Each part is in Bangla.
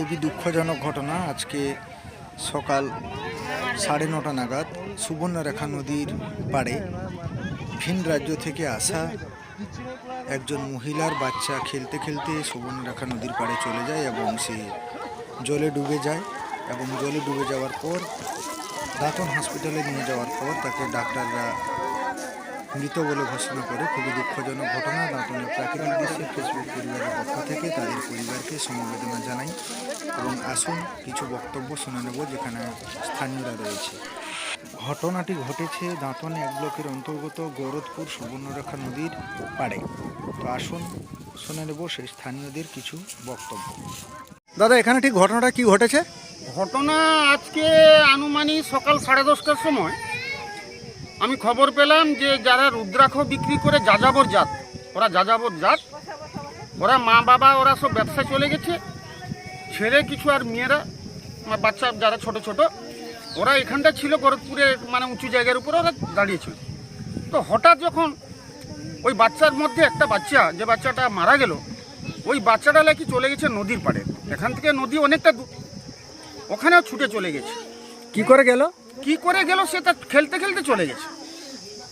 খুবই দুঃখজনক ঘটনা। আজকে সকাল সাড়ে নটা নাগাদ সুবর্ণরেখা নদীর পাড়ে ভিন রাজ্য থেকে আসা একজন মহিলার বাচ্চা খেলতে খেলতে সুবর্ণরেখা নদীর পাড়ে চলে যায় এবং সে জলে ডুবে যায় এবং জলে ডুবে যাওয়ার পর দাঁতন হসপিটালে নিয়ে যাওয়ার পর তাকে ডাক্তাররা মৃত বলে ঘোষণা করে খুবই দুঃখজনক ঘটনা। দাঁতনের প্রাকৃতিক দৃশ্যে ফেসবুক পরিবারের পক্ষ থেকে তাদের পরিবারকে সমবেদনা জানাই এবং আসুন কিছু বক্তব্য শুনে নেব যেখানে স্থানীয়রা রয়েছে। ঘটনাটি ঘটেছে দাঁতনে এক ব্লকের অন্তর্গত গৌরদপুর সুবর্ণরেখা নদীর পাড়ে। তো আসুন শুনে নেব সেই স্থানীয়দের কিছু বক্তব্য। দাদা এখানে ঠিক ঘটনাটা কি ঘটেছে? ঘটনা আজকে আনুমানিক সকাল সাড়ে দশটার সময় আমি খবর পেলাম যে যারা রুদ্রাক্ষ বিক্রি করে যাযাবর জাত ওরা যাযাবর জাত ওরা মা বাবা ওরা সব ব্যবসায় চলে গেছে। ছেলে কিছু আর মেয়েরা বাচ্চা যারা ছোট ছোট ওরা এখানটা ছিল গরদপুরে মানে উঁচু জায়গার উপরে ওরা দাঁড়িয়েছিল। তো হঠাৎ যখন ওই বাচ্চার মধ্যে একটা বাচ্চা যে বাচ্চাটা মারা গেল ওই বাচ্চাটা নাকি চলে গেছে নদীর পাড়ে। এখান থেকে নদী অনেকটা দূর ওখানেও ছুটে চলে গেছে। কি করে গেল? কি করে গেল সে তা খেলতে খেলতে চলে গেছে।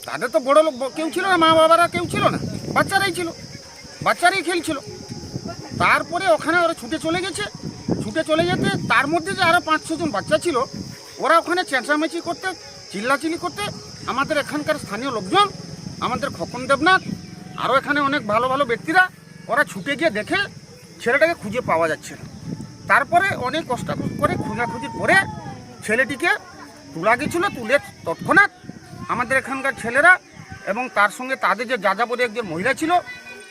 তাদের তো বড় লোক কেউ ছিল না মা বাবারা কেউ ছিল না। বাচ্চারাই ছিল, বাচ্চারাই খেলছিল। তারপরে ওখানে ওরা ছুটে চলে গেছে। ছুটে চলে যেতে তার মধ্যে যে আরও পাঁচ ছজন বাচ্চা ছিল, ওরা ওখানে চেঁচামেচি করতে, চিল্লাচিল্লি করতে, আমাদের এখানকার স্থানীয় লোকজন, আমাদের খোকন দেবনাথ আরও এখানে অনেক ভালো ভালো ব্যক্তিরা, ওরা ছুটে গিয়ে দেখে ছেলেটাকে খুঁজে পাওয়া যাচ্ছে না। তারপরে অনেক কষ্ট করে খোঁজাখুঁজির পরে ছেলেটিকে তোলা গেছিল তুলে তৎক্ষণাৎ আমাদের এখানকার ছেলেরা এবং তার সঙ্গে তাদের যে যাযাবরী একজন মহিলা ছিল,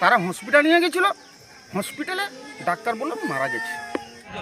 তারা হসপিটাল নিয়ে গেছিল। হসপিটালে ডাক্তার বলল মারা গেছে। তো